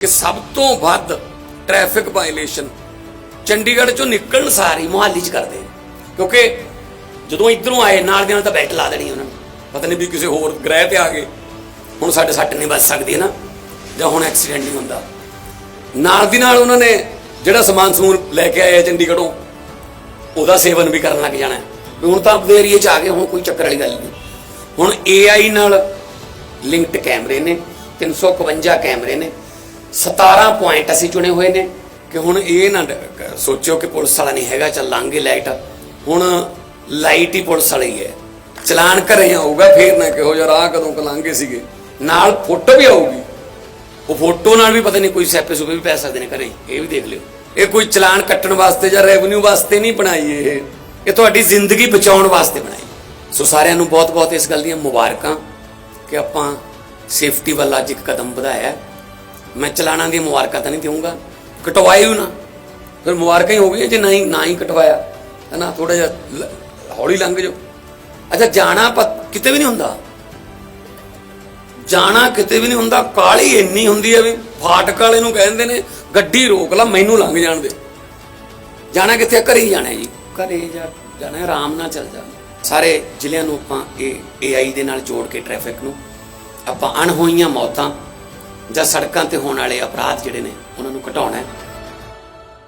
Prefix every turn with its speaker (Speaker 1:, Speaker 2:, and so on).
Speaker 1: ਕਿ ਸਭ ਤੋਂ ਵੱਧ ਟ੍ਰੈਫਿਕ ਵਾਇਲੇਸ਼ਨ ਚੰਡੀਗੜ੍ਹ ਚੋਂ ਨਿਕਲਣ ਸਾਰੀ ਮੁਹੱਲੀ 'ਚ ਕਰਦੇ ਨੇ। ਕਿਉਂਕਿ ਜਦੋਂ ਇਧਰੋਂ ਆਏ, ਨਾਲ ਦੇ ਨਾਲ ਤਾਂ ਬੈਟ ਲਾ ਦੇਣੀ ਉਹਨਾਂ ਨੇ। ਪਤਾ ਨਹੀਂ ਵੀ ਕਿਸੇ ਹੋਰ ਗ੍ਰਹਿ ਤੇ ਆ ਗਏ। ਹੁਣ ਸਾਡੇ ਸੱਟ ਨਹੀਂ ਵੱਜ ਸਕਦੀ ਹੈ ਨਾ, ਜਾਂ ਹੁਣ ਐਕਸੀਡੈਂਟ ਨਹੀਂ ਹੁੰਦਾ। ਨਾਲ ਦੀ ਨਾਲ ਉਹਨਾਂ ਨੇ ਜਿਹੜਾ ਸਮਾਨ ਸਮੂਨ ਲੈ ਕੇ ਆਏ ਆ ਚੰਡੀਗੜ੍ਹੋਂ, ਉਹਦਾ ਸੇਵਨ ਵੀ ਕਰਨ ਲੱਗ ਜਾਣਾ। ਹੁਣ ਤਾਂ ਆਪਣੇ ਏਰੀਏ 'ਚ ਆ ਗਏ, ਹੁਣ ਕੋਈ ਚੱਕਰ ਵਾਲੀ ਗੱਲ ਨਹੀਂ। ਹੁਣ AI ਨਾਲ ਲਿੰਕਡ ਕੈਮਰੇ ਨੇ 351 ਕੈਮਰੇ ਨੇ। 17 ਪੁਆਇੰਟ ਅਸੀਂ ਚੁਣੇ ਹੋਏ ਨੇ ਕਿ ਹੁਣ ਇਹ ਨਾ ਸੋਚਿਓ ਕਿ ਪੁਲਿਸ ਵਾਲਾ ਨਹੀਂ ਹੈਗਾ, ਚੱਲ ਲਾਂਗੇ ਲਾਈਟ ਹੁਣ ਲਾਈਟ ਹੀ ਪੁਲਿਸ ਵਾਲੀ ਹੈ। ਚਲਾਨ ਘਰੇ ਆਊਗਾ, ਫੇਰ ਨਾ ਕਿਹੋ ਜਿਹਾ ਰਾਹ ਕਦੋਂ ਕਲਾਂਗੇ ਸੀਗੇ। ਨਾਲ ਫੋਟੋ ਵੀ ਆਊਗੀ। ਉਹ ਫੋਟੋ ਨਾਲ ਵੀ ਪਤਾ ਨਹੀਂ ਕੋਈ ਸੈਪੇ ਸੁਪੇ ਵੀ ਪੈ ਸਕਦੇ ਨੇ ਘਰੇ। ਇਹ ਵੀ ਦੇਖ ਲਿਓ। ਇਹ ਕੋਈ ਚਲਾਨ ਕੱਟਣ ਵਾਸਤੇ ਜਾਂ ਰੈਵਨਿਊ ਵਾਸਤੇ ਨਹੀਂ ਬਣਾਈ ਇਹ। ਇਹ ਤੁਹਾਡੀ ਜ਼ਿੰਦਗੀ ਬਚਾਉਣ ਵਾਸਤੇ ਬਣਾਈ। ਸੋ ਸਾਰਿਆਂ ਨੂੰ ਬਹੁਤ-ਬਹੁਤ ਇਸ ਗੱਲ ਦੀਆਂ ਮੁਬਾਰਕਾਂ ਕਿ ਆਪਾਂ ਸੇਫਟੀ ਵੱਲ ਅੱਜ ਇੱਕ ਕਦਮ ਵਧਾਇਆ। ਮੈਂ ਚਲਾਣਾ ਦੀ ਮੁਬਾਰਕਾਂ ਤਾਂ ਨਹੀਂ ਦੇਵਾਂਗਾ ਕਟਵਾਈ ਨਾ। ਫਿਰ ਮੁਬਾਰਕਾਂ ਹੀ ਹੋ ਗਈਆਂ ਜੇ ਨਹੀਂ, ਨਾ ਹੀ ਕਟਵਾਇਆ। ਹੈ ਥੋੜਾ ਜਿਹਾ ਹੌਲੀ ਲੰਘ ਜਾਓ। ਅੱਛਾ, ਜਾਣਾ ਕਿਤੇ ਵੀ ਨਹੀਂ ਹੁੰਦਾ। ਜਾਣਾ ਕਿਤੇ ਵੀ ਨਹੀਂ ਹੁੰਦਾ, ਕਾਲੀ ਇੰਨੀ ਹੁੰਦੀ ਹੈ ਵੀ ਫਾਟਕ ਵਾਲੇ ਨੂੰ ਕਹਿੰਦੇ ਨੇ, ਗੱਡੀ ਰੋਕ ਲਾ, ਮੈਨੂੰ ਲੰਘ ਜਾਣ ਦੇ। ਜਾਣਾ ਕਿੱਥੇ ਘਰੇ ਹੀ ਜਾਣਾ ਜੀ। ਘਰੇ ਜਾਣਾ ਆਰਾਮ ਨਾਲ ਚੱਲ ਜਾ ਸਾਰੇ ਜ਼ਿਲ੍ਹਿਆਂ ਨੂੰ ਆਪਾਂ ਇਹ ਏਆਈ ਦੇ ਨਾਲ ਜੋੜ ਕੇ ਟ੍ਰੈਫਿਕ ਨੂੰ ਆਪਾਂ ਅਣਹੋਈਆਂ ਮੌਤਾਂ ਜਾਂ ਸੜਕਾਂ ਤੇ ਹੋਣ ਵਾਲੇ ਅਪਰਾਧ ਜਿਹੜੇ ਨੇ ਉਹਨਾਂ ਨੂੰ ਘਟਾਉਣਾ ਹੈ।